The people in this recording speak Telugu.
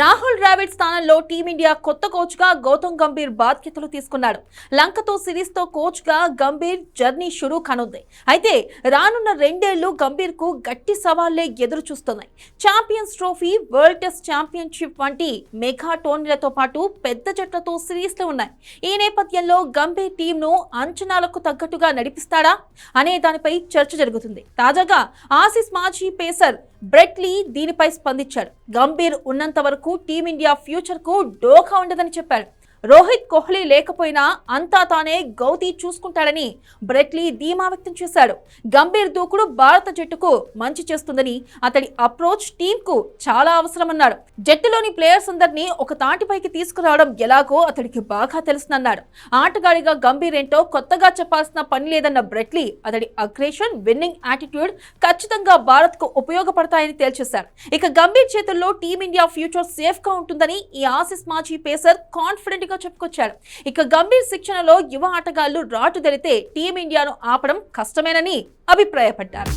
రాహుల్ ద్రావిడ్ స్థానంలో టీమిండియా కొత్త కోచ్గా గౌతమ్ గంభీర్ బాధ్యతలు తీసుకున్నాడు. లంకతో సిరీస్తో కోచ్గా గంభీర్ జర్నీ షురూ కానుంది. అయితే రానున్న రెండేళ్ళు గంభీర్కు గట్టి సవాళ్ళే ఎదురు చూస్తున్నాయి champions trophy world test championship వంటి మెగా టోర్నీలతో పాటు పెద్ద జట్లతో సిరీస్లు ఉన్నాయి. ఈ నేపథ్యంలో గంభీర్ టీంను అంచనాలకు తగ్గట్టుగా నడిపిస్తాడా అనే దానిపై చర్చ జరుగుతుంది. తాజాగా ఆసిస్ మాజీ పేసర్ బ్రెట్లీ దీనిపై స్పందించాడు. గంభీర్ ఉన్నంత వరకు టీమిండియా ఫ్యూచర్కు డోకా ఉండదని చెప్పారు. రోహిత్ కోహ్లీ లేకపోయినా అంతా తానే గౌతీ చూసుకుంటాడని బ్రెట్లీ ధీమా వ్యక్తం చేశాడు. గంభీర్ దూకుడు భారత జట్టుకు మంచి చేస్తుందని అతడి అప్రోచ్ టీమ్కు చాలా అవసరమన్నాడు. జట్టులోని ప్లేయర్స్ అందరినీ ఒక తాటిపైకి తీసుకురావడం ఎలాగో అతడికి బాగా తెలుసునన్నాడు. ఆటగాడిగా గంభీర్ ఏంటో కొత్తగా చెప్పాల్సిన పని లేదన్న బ్రెట్లీ అతడి అగ్రేషన్ విన్నింగ్ యాటిట్యూడ్ ఖచ్చితంగా భారత్కు ఉపయోగపడతాయని తేల్చేశారు. ఇక గంభీర్ చేతుల్లో టీమిండియా ఫ్యూచర్ సేఫ్గా ఉంటుందని ఈ ఆసిస్ మాజీ పేసర్ కాన్ఫిడెంట్ గా చెప్పుకొచ్చాడు. ఇక గంభీర్ శిక్షణలో యువ ఆటగాళ్ళు రాటు తెలితే టీమిండియాను ఆపడం కష్టమేనని అభిప్రాయపడ్డారు.